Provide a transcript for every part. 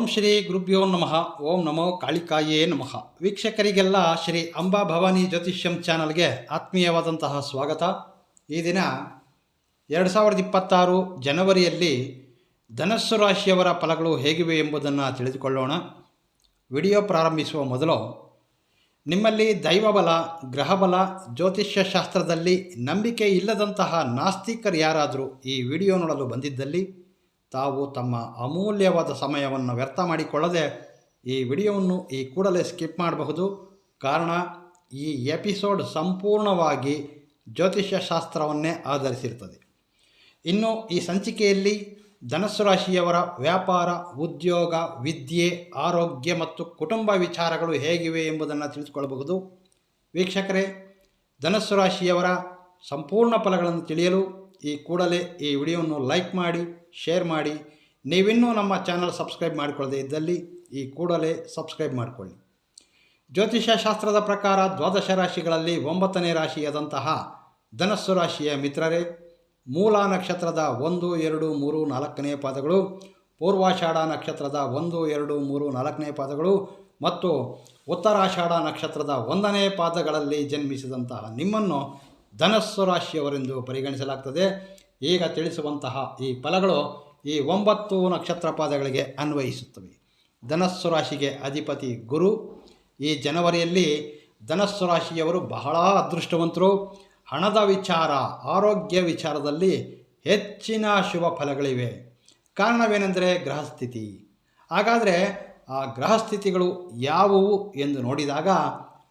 ಓಂ ಶ್ರೀ ಗುರುಭ್ಯೋ ನಮಃ. ಓಂ ನಮೋ ಕಾಳಿಕಾಯೇ ನಮಃ. ವೀಕ್ಷಕರಿಗೆಲ್ಲ ಶ್ರೀ ಅಂಬಾ ಭವಾನಿ ಜ್ಯೋತಿಷ್ಯಂ ಚಾನಲ್ಗೆ ಆತ್ಮೀಯವಾದಂತಹ ಸ್ವಾಗತ. ಈ ದಿನ ಎರಡು ಸಾವಿರದ ಇಪ್ಪತ್ತಾರು ಜನವರಿಯಲ್ಲಿ ಧನಸ್ಸು ರಾಶಿಯವರ ಫಲಗಳು ಹೇಗಿವೆ ಎಂಬುದನ್ನು ತಿಳಿದುಕೊಳ್ಳೋಣ. ವಿಡಿಯೋ ಪ್ರಾರಂಭಿಸುವ ಮೊದಲು ನಿಮ್ಮಲ್ಲಿ ದೈವಬಲ, ಗ್ರಹಬಲ ಜ್ಯೋತಿಷ್ಯ ಶಾಸ್ತ್ರದಲ್ಲಿ ನಂಬಿಕೆ ಇಲ್ಲದಂತಹ ನಾಸ್ತಿಕರು ಯಾರಾದರೂ ಈ ವಿಡಿಯೋ ನೋಡಲು ಬಂದಿದ್ದಲ್ಲಿ ತಾವು ತಮ್ಮ ಅಮೂಲ್ಯವಾದ ಸಮಯವನ್ನು ವ್ಯರ್ಥ ಮಾಡಿಕೊಳ್ಳದೆ ಈ ವಿಡಿಯೋವನ್ನು ಈ ಕೂಡಲೇ ಸ್ಕಿಪ್ ಮಾಡಬಹುದು. ಕಾರಣ, ಈ ಎಪಿಸೋಡ್ ಸಂಪೂರ್ಣವಾಗಿ ಜ್ಯೋತಿಷ್ಯ ಶಾಸ್ತ್ರವನ್ನೇ ಆಧರಿಸಿರುತ್ತದೆ. ಇನ್ನು ಈ ಸಂಚಿಕೆಯಲ್ಲಿ ಧನಸ್ಸು ರಾಶಿಯವರ ವ್ಯಾಪಾರ, ಉದ್ಯೋಗ, ವಿದ್ಯೆ, ಆರೋಗ್ಯ ಮತ್ತು ಕುಟುಂಬ ವಿಚಾರಗಳು ಹೇಗಿವೆ ಎಂಬುದನ್ನು ತಿಳಿದುಕೊಳ್ಳಬಹುದು. ವೀಕ್ಷಕರೇ, ಧನಸ್ಸು ರಾಶಿಯವರ ಸಂಪೂರ್ಣ ಫಲಗಳನ್ನು ತಿಳಿಯಲು ಈ ಕೂಡಲೇ ಈ ವಿಡಿಯೋವನ್ನು ಲೈಕ್ ಮಾಡಿ, ಶೇರ್ ಮಾಡಿ. ನೀವಿನ್ನೂ ನಮ್ಮ ಚಾನಲ್ ಸಬ್ಸ್ಕ್ರೈಬ್ ಮಾಡಿಕೊಳ್ಳದೆ ಇದ್ದಲ್ಲಿ ಈ ಕೂಡಲೇ ಸಬ್ಸ್ಕ್ರೈಬ್ ಮಾಡಿಕೊಳ್ಳಿ. ಜ್ಯೋತಿಷ್ಯ ಶಾಸ್ತ್ರದ ಪ್ರಕಾರ ದ್ವಾದಶ ರಾಶಿಗಳಲ್ಲಿ ಒಂಬತ್ತನೇ ರಾಶಿಯಾದಂತಹ ಧನಸ್ಸು ರಾಶಿಯ ಮಿತ್ರರೇ, ಮೂಲ ನಕ್ಷತ್ರದ ಒಂದು, ಎರಡು, ಮೂರು, ನಾಲ್ಕನೇ ಪಾದಗಳು, ಪೂರ್ವಾಷಾಢ ನಕ್ಷತ್ರದ ಒಂದು, ಎರಡು, ಮೂರು, ನಾಲ್ಕನೇ ಪಾದಗಳು ಮತ್ತು ಉತ್ತರಾಷಾಢ ನಕ್ಷತ್ರದ ಒಂದನೇ ಪಾದಗಳಲ್ಲಿ ಜನ್ಮಿಸಿದಂತಹ ನಿಮ್ಮನ್ನು ಧನಸ್ಸು ರಾಶಿಯವರೆಂದು ಪರಿಗಣಿಸಲಾಗ್ತದೆ. ಈಗ ತಿಳಿಸುವಂತಹ ಈ ಫಲಗಳು ಈ ಒಂಬತ್ತು ನಕ್ಷತ್ರ ಪಾದಗಳಿಗೆ ಅನ್ವಯಿಸುತ್ತವೆ. ಧನಸ್ಸು ರಾಶಿಗೆ ಅಧಿಪತಿ ಗುರು. ಈ ಜನವರಿಯಲ್ಲಿ ಧನಸ್ಸು ರಾಶಿಯವರು ಬಹಳ ಅದೃಷ್ಟವಂತರು. ಹಣದ ವಿಚಾರ, ಆರೋಗ್ಯ ವಿಚಾರದಲ್ಲಿ ಹೆಚ್ಚಿನ ಶುಭ ಫಲಗಳಿವೆ. ಕಾರಣವೇನೆಂದರೆ ಗ್ರಹಸ್ಥಿತಿ. ಹಾಗಾದರೆ ಆ ಗ್ರಹಸ್ಥಿತಿಗಳು ಯಾವುವು ಎಂದು ನೋಡಿದಾಗ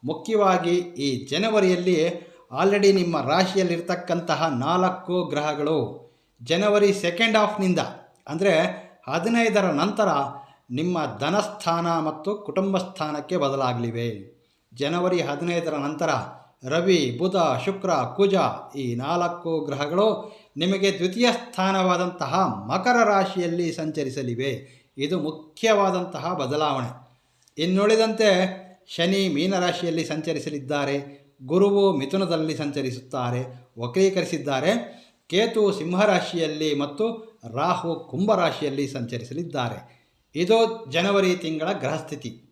ಮುಖ್ಯವಾಗಿ ಈ ಜನವರಿಯಲ್ಲಿ ಆಲ್ರೆಡಿ ನಿಮ್ಮ ರಾಶಿಯಲ್ಲಿರ್ತಕ್ಕಂತಹ ನಾಲ್ಕು ಗ್ರಹಗಳು ಜನವರಿ ಸೆಕೆಂಡ್ ಹಾಫ್ನಿಂದ ಅಂದರೆ ಹದಿನೈದರ ನಂತರ ನಿಮ್ಮ ಧನಸ್ಥಾನ ಮತ್ತು ಕುಟುಂಬ ಸ್ಥಾನಕ್ಕೆ ಬದಲಾಗಲಿವೆ. ಜನವರಿ ಹದಿನೈದರ ನಂತರ ರವಿ, ಬುಧ, ಶುಕ್ರ, ಕುಜ ಈ ನಾಲ್ಕು ಗ್ರಹಗಳು ನಿಮಗೆ ದ್ವಿತೀಯ ಸ್ಥಾನವಾದಂತಹ ಮಕರ ರಾಶಿಯಲ್ಲಿ ಸಂಚರಿಸಲಿವೆ. ಇದು ಮುಖ್ಯವಾದಂತಹ ಬದಲಾವಣೆ. ಇನ್ನುಳಿದಂತೆ ಶನಿ ಮೀನರಾಶಿಯಲ್ಲಿ ಸಂಚರಿಸಲಿದ್ದಾರೆ. ಗುರುವು ಮಿಥುನದಲ್ಲಿ ಸಂಚರಿಸುತ್ತಾರೆ, ವಕ್ರೀಕರಿಸಿದ್ದಾರೆ. ಕೇತು ಸಿಂಹರಾಶಿಯಲ್ಲಿ ಮತ್ತು ರಾಹು ಕುಂಭರಾಶಿಯಲ್ಲಿ ಸಂಚರಿಸಲಿದ್ದಾರೆ. ಇದು ಜನವರಿ ತಿಂಗಳ ಗ್ರಹಸ್ಥಿತಿ.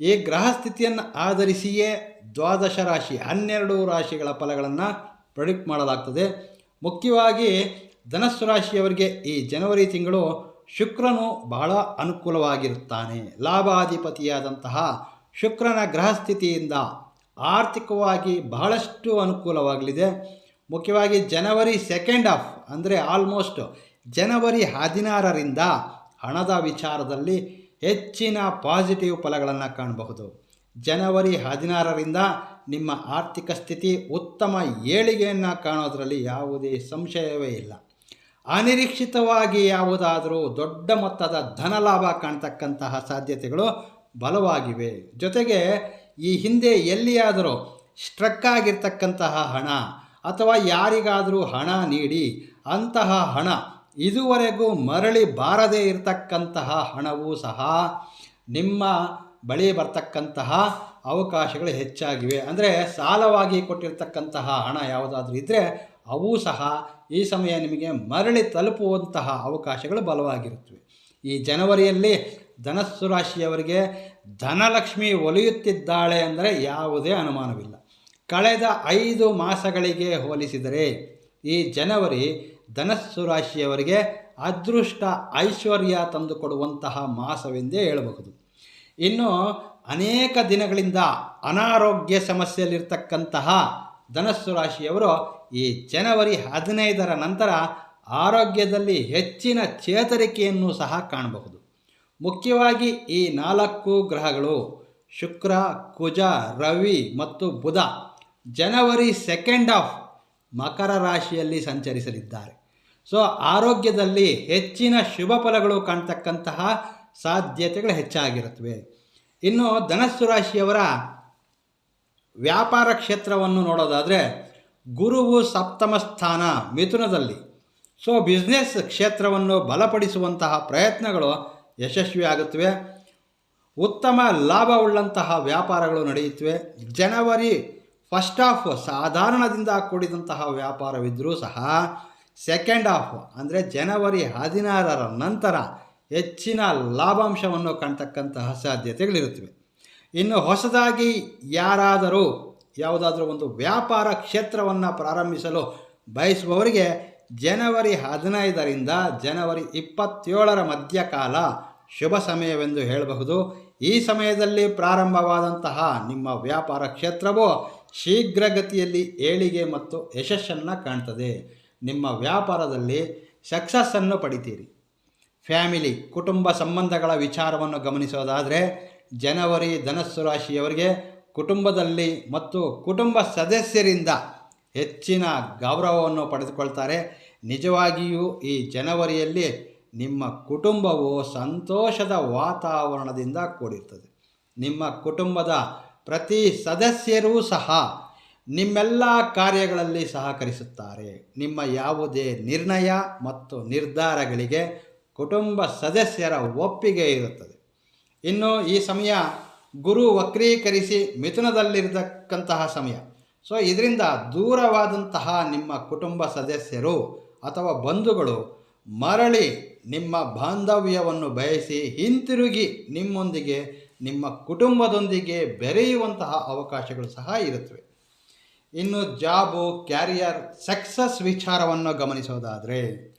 ಈ ಗ್ರಹಸ್ಥಿತಿಯನ್ನು ಆಧರಿಸಿಯೇ ದ್ವಾದಶ ರಾಶಿ ಹನ್ನೆರಡು ರಾಶಿಗಳ ಫಲಗಳನ್ನು ಪ್ರೊಡಿಕ್ಟ್ ಮಾಡಲಾಗ್ತದೆ. ಮುಖ್ಯವಾಗಿ ಧನಸ್ಸು ರಾಶಿಯವರಿಗೆ ಈ ಜನವರಿ ತಿಂಗಳು ಶುಕ್ರನು ಬಹಳ ಅನುಕೂಲವಾಗಿರುತ್ತಾನೆ. ಲಾಭಾಧಿಪತಿಯಾದಂತಹ ಶುಕ್ರನ ಗ್ರಹಸ್ಥಿತಿಯಿಂದ ಆರ್ಥಿಕವಾಗಿ ಬಹಳಷ್ಟು ಅನುಕೂಲವಾಗಲಿದೆ. ಮುಖ್ಯವಾಗಿ ಜನವರಿ ಸೆಕೆಂಡ್ ಹಾಫ್ ಅಂದರೆ ಆಲ್ಮೋಸ್ಟ್ ಜನವರಿ ಹದಿನಾರರಿಂದ ಹಣದ ವಿಚಾರದಲ್ಲಿ ಹೆಚ್ಚಿನ ಪಾಸಿಟಿವ್ ಫಲಗಳನ್ನು ಕಾಣಬಹುದು. ಜನವರಿ ಹದಿನಾರರಿಂದ ನಿಮ್ಮ ಆರ್ಥಿಕ ಸ್ಥಿತಿ ಉತ್ತಮ ಏಳಿಗೆಯನ್ನು ಕಾಣೋದರಲ್ಲಿ ಯಾವುದೇ ಸಂಶಯವೇ ಇಲ್ಲ. ಅನಿರೀಕ್ಷಿತವಾಗಿ ಯಾವುದಾದರೂ ದೊಡ್ಡ ಮೊತ್ತದ ಧನಲಾಭ ಕಾಣ್ತಕ್ಕಂತಹ ಸಾಧ್ಯತೆಗಳು ಬಲವಾಗಿವೆ. ಜೊತೆಗೆ ಈ ಹಿಂದೆ ಎಲ್ಲಿಯಾದರೂ ಸ್ಟ್ರಕ್ ಆಗಿರ್ತಕ್ಕಂತಹ ಹಣ ಅಥವಾ ಯಾರಿಗಾದರೂ ಹಣ ನೀಡಿ, ಅಂತಹ ಹಣ ಇದುವರೆಗೂ ಮರಳಿ ಬಾರದೇ ಇರತಕ್ಕಂತಹ ಹಣವೂ ಸಹ ನಿಮ್ಮ ಬಳಿ ಬರ್ತಕ್ಕಂತಹ ಅವಕಾಶಗಳು ಹೆಚ್ಚಾಗಿವೆ. ಅಂದರೆ ಸಾಲವಾಗಿ ಕೊಟ್ಟಿರ್ತಕ್ಕಂತಹ ಹಣ ಯಾವುದಾದ್ರೂ ಇದ್ದರೆ ಅವೂ ಸಹ ಈ ಸಮಯ ನಿಮಗೆ ಮರಳಿ ತಲುಪುವಂತಹ ಅವಕಾಶಗಳು ಬಲವಾಗಿರುತ್ತವೆ. ಈ ಜನವರಿಯಲ್ಲಿ ಧನಸ್ಸು ರಾಶಿಯವರಿಗೆ ಧನಲಕ್ಷ್ಮಿ ಒಲಿಯುತ್ತಿದ್ದಾಳೆ ಅಂದರೆ ಯಾವುದೇ ಅನುಮಾನವಿಲ್ಲ. ಕಳೆದ ಐದು ಮಾಸಗಳಿಗೆ ಹೋಲಿಸಿದರೆ ಈ ಜನವರಿ ಧನಸ್ಸು ರಾಶಿಯವರಿಗೆ ಅದೃಷ್ಟ ಐಶ್ವರ್ಯ ತಂದುಕೊಡುವಂತಹ ಮಾಸವೆಂದೇ ಹೇಳಬಹುದು. ಇನ್ನು ಅನೇಕ ದಿನಗಳಿಂದ ಅನಾರೋಗ್ಯ ಸಮಸ್ಯೆಯಲ್ಲಿರ್ತಕ್ಕಂತಹ ಧನಸ್ಸು ರಾಶಿಯವರು ಈ ಜನವರಿ ಹದಿನೈದರ ನಂತರ ಆರೋಗ್ಯದಲ್ಲಿ ಹೆಚ್ಚಿನ ಚೇತರಿಕೆಯನ್ನು ಸಹ ಕಾಣಬಹುದು. ಮುಖ್ಯವಾಗಿ ಈ ನಾಲ್ಕು ಗ್ರಹಗಳು ಶುಕ್ರ, ಕುಜ, ರವಿ ಮತ್ತು ಬುಧ ಜನವರಿ ಸೆಕೆಂಡ್ ಆಫ್ ಮಕರ ರಾಶಿಯಲ್ಲಿ ಸಂಚರಿಸಲಿದ್ದಾರೆ. ಸೊ ಆರೋಗ್ಯದಲ್ಲಿ ಹೆಚ್ಚಿನ ಶುಭ ಫಲಗಳು ಕಾಣ್ತಕ್ಕಂತಹ ಸಾಧ್ಯತೆಗಳು ಹೆಚ್ಚಾಗಿರುತ್ತವೆ. ಇನ್ನು ಧನಸ್ಸು ರಾಶಿಯವರ ವ್ಯಾಪಾರ ಕ್ಷೇತ್ರವನ್ನು ನೋಡೋದಾದರೆ ಗುರುವು ಸಪ್ತಮ ಸ್ಥಾನ ಮಿಥುನದಲ್ಲಿ. ಸೊ ಬಿಸ್ನೆಸ್ ಕ್ಷೇತ್ರವನ್ನು ಬಲಪಡಿಸುವಂತಹ ಪ್ರಯತ್ನಗಳು ಯಶಸ್ವಿಯಾಗುತ್ತವೆ ಉತ್ತಮ ಲಾಭವುಳ್ಳಂತಹ ವ್ಯಾಪಾರಗಳು ನಡೆಯುತ್ತವೆ. ಜನವರಿ ಫಸ್ಟ್ ಆಫ್ ಸಾಧಾರಣದಿಂದ ಕೂಡಿದಂತಹ ವ್ಯಾಪಾರವಿದ್ದರೂ ಸಹ ಸೆಕೆಂಡ್ ಆಫ್ ಅಂದರೆ ಜನವರಿ ಹದಿನಾರರ ನಂತರ ಹೆಚ್ಚಿನ ಲಾಭಾಂಶವನ್ನು ಕಾಣ್ತಕ್ಕಂತಹ ಸಾಧ್ಯತೆಗಳಿರುತ್ತವೆ. ಇನ್ನು ಹೊಸದಾಗಿ ಯಾರಾದರೂ ಯಾವುದಾದ್ರೂ ಒಂದು ವ್ಯಾಪಾರ ಕ್ಷೇತ್ರವನ್ನು ಪ್ರಾರಂಭಿಸಲು ಬಯಸುವವರಿಗೆ ಜನವರಿ ಹದಿನೈದರಿಂದ ಜನವರಿ ಇಪ್ಪತ್ತೇಳರ ಮಧ್ಯಕಾಲ ಶುಭ ಸಮಯವೆಂದು ಹೇಳಬಹುದು. ಈ ಸಮಯದಲ್ಲಿ ಪ್ರಾರಂಭವಾದಂತಹ ನಿಮ್ಮ ವ್ಯಾಪಾರ ಕ್ಷೇತ್ರವು ಶೀಘ್ರಗತಿಯಲ್ಲಿ ಏಳಿಗೆ ಮತ್ತು ಯಶಸ್ಸನ್ನು ಕಾಣ್ತದೆ. ನಿಮ್ಮ ವ್ಯಾಪಾರದಲ್ಲಿ ಸಕ್ಸಸ್ಸನ್ನು ಪಡಿತೀರಿ. ಫ್ಯಾಮಿಲಿ, ಕುಟುಂಬ ಸಂಬಂಧಗಳ ವಿಚಾರವನ್ನು ಗಮನಿಸೋದಾದರೆ ಜನವರಿ ಧನಸ್ಸು ರಾಶಿಯವರಿಗೆ ಕುಟುಂಬದಲ್ಲಿ ಮತ್ತು ಕುಟುಂಬ ಸದಸ್ಯರಿಂದ ಹೆಚ್ಚಿನ ಗೌರವವನ್ನು ಪಡೆದುಕೊಳ್ತಾರೆ. ನಿಜವಾಗಿಯೂ ಈ ಜನವರಿಯಲ್ಲಿ ನಿಮ್ಮ ಕುಟುಂಬವು ಸಂತೋಷದ ವಾತಾವರಣದಿಂದ ಕೂಡಿರ್ತದೆ. ನಿಮ್ಮ ಕುಟುಂಬದ ಪ್ರತಿ ಸದಸ್ಯರೂ ಸಹ ನಿಮ್ಮೆಲ್ಲ ಕಾರ್ಯಗಳಲ್ಲಿ ಸಹಕರಿಸುತ್ತಾರೆ. ನಿಮ್ಮ ಯಾವುದೇ ನಿರ್ಣಯ ಮತ್ತು ನಿರ್ಧಾರಗಳಿಗೆ ಕುಟುಂಬ ಸದಸ್ಯರ ಒಪ್ಪಿಗೆ ಇರುತ್ತದೆ. ಇನ್ನು ಈ ಸಮಯ ಗುರು ವಕ್ರೀಕರಿಸಿ ಮಿಥುನದಲ್ಲಿರತಕ್ಕಂತಹ ಸಮಯ. ಸೊ, ಇದರಿಂದ ದೂರವಾದಂತಹ ನಿಮ್ಮ ಕುಟುಂಬ ಸದಸ್ಯರು ಅಥವಾ ಬಂಧುಗಳು ಮರಳಿ ನಿಮ್ಮ ಬಾಂಧವ್ಯವನ್ನು ಬಯಸಿ ಹಿಂತಿರುಗಿ ನಿಮ್ಮೊಂದಿಗೆ, ನಿಮ್ಮ ಕುಟುಂಬದೊಂದಿಗೆ ಬೆರೆಯುವಂತಹ ಅವಕಾಶಗಳು ಸಹ ಇರುತ್ತವೆ. ಇನ್ನು ಜಾಬು, ಕ್ಯಾರಿಯರ್, ಸಕ್ಸಸ್ ವಿಚಾರವನ್ನು ಗಮನಿಸೋದಾದರೆ,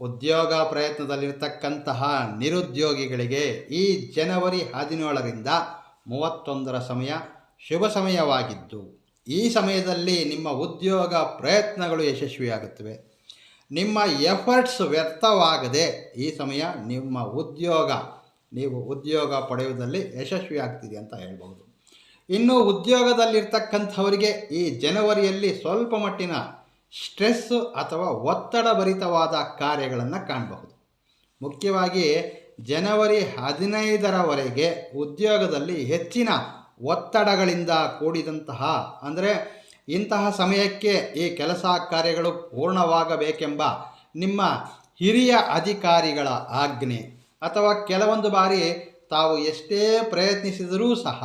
ಉದ್ಯೋಗ ಪ್ರಯತ್ನದಲ್ಲಿರತಕ್ಕಂತಹ ನಿರುದ್ಯೋಗಿಗಳಿಗೆ ಈ ಜನವರಿ ಹದಿನೇಳರಿಂದ ಮೂವತ್ತೊಂದರ ಸಮಯ ಶುಭ ಸಮಯವಾಗಿದ್ದು, ಈ ಸಮಯದಲ್ಲಿ ನಿಮ್ಮ ಉದ್ಯೋಗ ಪ್ರಯತ್ನಗಳು ಯಶಸ್ವಿಯಾಗುತ್ತವೆ. ನಿಮ್ಮ ಎಫರ್ಟ್ಸ್ ವ್ಯರ್ಥವಾಗದೆ ಈ ಸಮಯ ನಿಮ್ಮ ಉದ್ಯೋಗ, ನೀವು ಉದ್ಯೋಗ ಪಡೆಯುವುದರಲ್ಲಿ ಯಶಸ್ವಿ ಆಗ್ತಿದೆ ಅಂತ ಹೇಳ್ಬೋದು ಇನ್ನು ಉದ್ಯೋಗದಲ್ಲಿರ್ತಕ್ಕಂಥವರಿಗೆ ಈ ಜನವರಿಯಲ್ಲಿ ಸ್ವಲ್ಪ ಮಟ್ಟಿನ ಸ್ಟ್ರೆಸ್ ಅಥವಾ ಒತ್ತಡ ಭರಿತವಾದ ಕಾರ್ಯಗಳನ್ನು ಕಾಣಬಹುದು. ಮುಖ್ಯವಾಗಿ ಜನವರಿ ಹದಿನೈದರವರೆಗೆ ಉದ್ಯೋಗದಲ್ಲಿ ಹೆಚ್ಚಿನ ಒತ್ತಡಗಳಿಂದ ಕೂಡಿದಂತಹ, ಅಂದರೆ ಇಂತಹ ಸಮಯಕ್ಕೆ ಈ ಕೆಲಸ ಕಾರ್ಯಗಳು ಪೂರ್ಣವಾಗಬೇಕೆಂಬ ನಿಮ್ಮ ಹಿರಿಯ ಅಧಿಕಾರಿಗಳ ಆಜ್ಞೆ. ಅಥವಾ ಕೆಲವೊಂದು ಬಾರಿ ತಾವು ಎಷ್ಟೇ ಪ್ರಯತ್ನಿಸಿದರೂ ಸಹ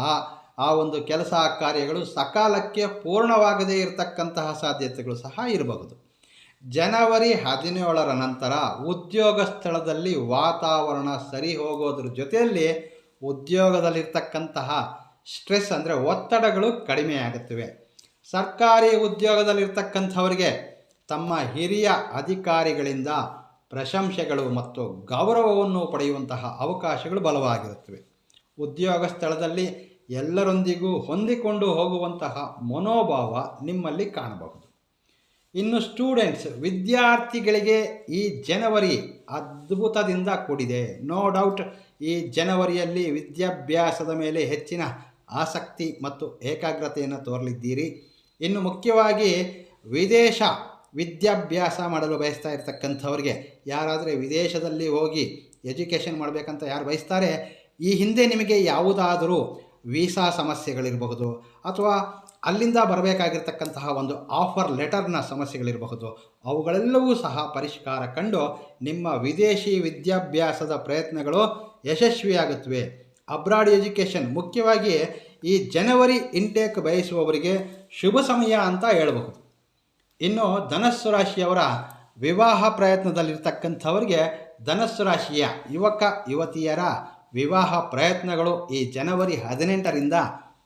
ಆ ಒಂದು ಕೆಲಸ ಕಾರ್ಯಗಳು ಸಕಾಲಕ್ಕೆ ಪೂರ್ಣವಾಗದೇ ಇರತಕ್ಕಂತಹ ಸಾಧ್ಯತೆಗಳು ಸಹ ಇರಬಹುದು. ಜನವರಿ ಹದಿನೇಳರ ನಂತರ ಉದ್ಯೋಗ ಸ್ಥಳದಲ್ಲಿ ವಾತಾವರಣ ಸರಿ ಹೋಗೋದ್ರ ಜೊತೆಯಲ್ಲಿ ಉದ್ಯೋಗದಲ್ಲಿರ್ತಕ್ಕಂತಹ ಸ್ಟ್ರೆಸ್ ಅಂದರೆ ಒತ್ತಡಗಳು ಕಡಿಮೆಯಾಗುತ್ತವೆ. ಸರ್ಕಾರಿ ಉದ್ಯೋಗದಲ್ಲಿರ್ತಕ್ಕಂಥವರಿಗೆ ತಮ್ಮ ಹಿರಿಯ ಅಧಿಕಾರಿಗಳಿಂದ ಪ್ರಶಂಸೆಗಳು ಮತ್ತು ಗೌರವವನ್ನು ಪಡೆಯುವಂತಹ ಅವಕಾಶಗಳು ಬಲವಾಗಿರುತ್ತವೆ. ಉದ್ಯೋಗ ಸ್ಥಳದಲ್ಲಿ ಎಲ್ಲರೊಂದಿಗೂ ಹೊಂದಿಕೊಂಡು ಹೋಗುವಂತಹ ಮನೋಭಾವ ನಿಮ್ಮಲ್ಲಿ ಕಾಣಬಹುದು. ಇನ್ನು ಸ್ಟೂಡೆಂಟ್ಸ್, ವಿದ್ಯಾರ್ಥಿಗಳಿಗೆ ಈ ಜನವರಿ ಅದ್ಭುತದಿಂದ ಕೂಡಿದೆ. ನೋ ಡೌಟ್, ಈ ಜನವರಿಯಲ್ಲಿ ವಿದ್ಯಾಭ್ಯಾಸದ ಮೇಲೆ ಹೆಚ್ಚಿನ ಆಸಕ್ತಿ ಮತ್ತು ಏಕಾಗ್ರತೆಯನ್ನು ತೋರಲಿದ್ದೀರಿ. ಇನ್ನು ಮುಖ್ಯವಾಗಿ ವಿದೇಶ ವಿದ್ಯಾಭ್ಯಾಸ ಮಾಡಲು ಬಯಸ್ತಾ ಇರತಕ್ಕಂಥವ್ರಿಗೆ ಯಾರಾದರೆ ವಿದೇಶದಲ್ಲಿ ಹೋಗಿ ಎಜುಕೇಷನ್ ಮಾಡಬೇಕಂತ ಯಾರು ಬಯಸ್ತಾರೆ, ಈ ಹಿಂದೆ ನಿಮಗೆ ಯಾವುದಾದರೂ ವೀಸಾ ಸಮಸ್ಯೆಗಳಿರಬಹುದು ಅಥವಾ ಅಲ್ಲಿಂದ ಬರಬೇಕಾಗಿರ್ತಕ್ಕಂತಹ ಒಂದು ಆಫರ್ ಲೆಟರ್ನ ಸಮಸ್ಯೆಗಳಿರಬಹುದು, ಅವುಗಳೆಲ್ಲವೂ ಸಹ ಪರಿಷ್ಕಾರ ಕಂಡು ನಿಮ್ಮ ವಿದೇಶಿ ವಿದ್ಯಾಭ್ಯಾಸದ ಪ್ರಯತ್ನಗಳು ಯಶಸ್ವಿಯಾಗುತ್ತವೆ. ಅಬ್ರಾಡ್ ಎಜುಕೇಷನ್ ಮುಖ್ಯವಾಗಿ ಈ ಜನವರಿ ಇಂಟೇಕ್ ಬಯಸುವವರಿಗೆ ಶುಭ ಸಮಯ ಅಂತ ಹೇಳಬಹುದು. ಇನ್ನು ಧನಸ್ಸು ರಾಶಿಯವರ ವಿವಾಹ ಪ್ರಯತ್ನದಲ್ಲಿರ್ತಕ್ಕಂಥವರಿಗೆ ಧನಸ್ಸು ರಾಶಿಯ ಯುವಕ, ಯುವತಿಯರ ವಿವಾಹ ಪ್ರಯತ್ನಗಳು ಈ ಜನವರಿ ಹದಿನೆಂಟರಿಂದ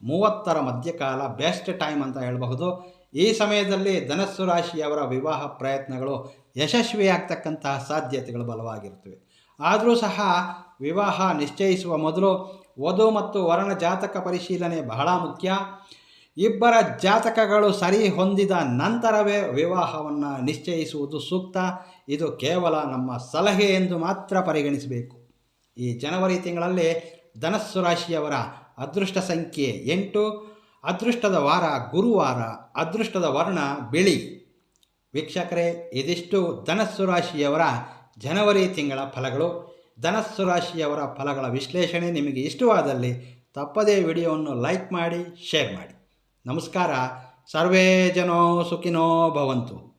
ಮೂವತ್ತರ ಮಧ್ಯಕಾಲ ಬೆಸ್ಟ್ ಟೈಮ್ ಅಂತ ಹೇಳಬಹುದು. ಈ ಸಮಯದಲ್ಲಿ ಧನಸ್ಸು ರಾಶಿಯವರ ವಿವಾಹ ಪ್ರಯತ್ನಗಳು ಯಶಸ್ವಿಯಾಗ್ತಕ್ಕಂತಹ ಸಾಧ್ಯತೆಗಳು ಬಲವಾಗಿರುತ್ತವೆ. ಆದರೂ ಸಹ ವಿವಾಹ ನಿಶ್ಚಯಿಸುವ ಮೊದಲು ವಧು ಮತ್ತು ವರನ ಜಾತಕ ಪರಿಶೀಲನೆ ಬಹಳ ಮುಖ್ಯ. ಇಬ್ಬರ ಜಾತಕಗಳು ಸರಿ ಹೊಂದಿದ ನಂತರವೇ ವಿವಾಹವನ್ನು ನಿಶ್ಚಯಿಸುವುದು ಸೂಕ್ತ. ಇದು ಕೇವಲ ನಮ್ಮ ಸಲಹೆ ಎಂದು ಮಾತ್ರ ಪರಿಗಣಿಸಬೇಕು. ಈ ಜನವರಿ ತಿಂಗಳಲ್ಲಿ ಧನಸ್ಸು ರಾಶಿಯವರ ಅದೃಷ್ಟ ಸಂಖ್ಯೆ ಎಂಟು. ಅದೃಷ್ಟದ ವಾರ ಗುರುವಾರ, ಅದೃಷ್ಟದ ವರ್ಣ ಬಿಳಿ. ವೀಕ್ಷಕರೇ, ಇದಿಷ್ಟು ಧನಸ್ಸು ರಾಶಿಯವರ ಜನವರಿ ತಿಂಗಳ ಫಲಗಳು. ಧನಸ್ಸು ರಾಶಿಯವರ ಫಲಗಳ ವಿಶ್ಲೇಷಣೆ ನಿಮಗೆ ಇಷ್ಟವಾದಲ್ಲಿ ತಪ್ಪದೇ ವಿಡಿಯೋವನ್ನು ಲೈಕ್ ಮಾಡಿ, ಶೇರ್ ಮಾಡಿ. ನಮಸ್ಕಾರ. ಸರ್ವೇ ಜನೋ ಸುಖಿನೋ ಭವಂತು.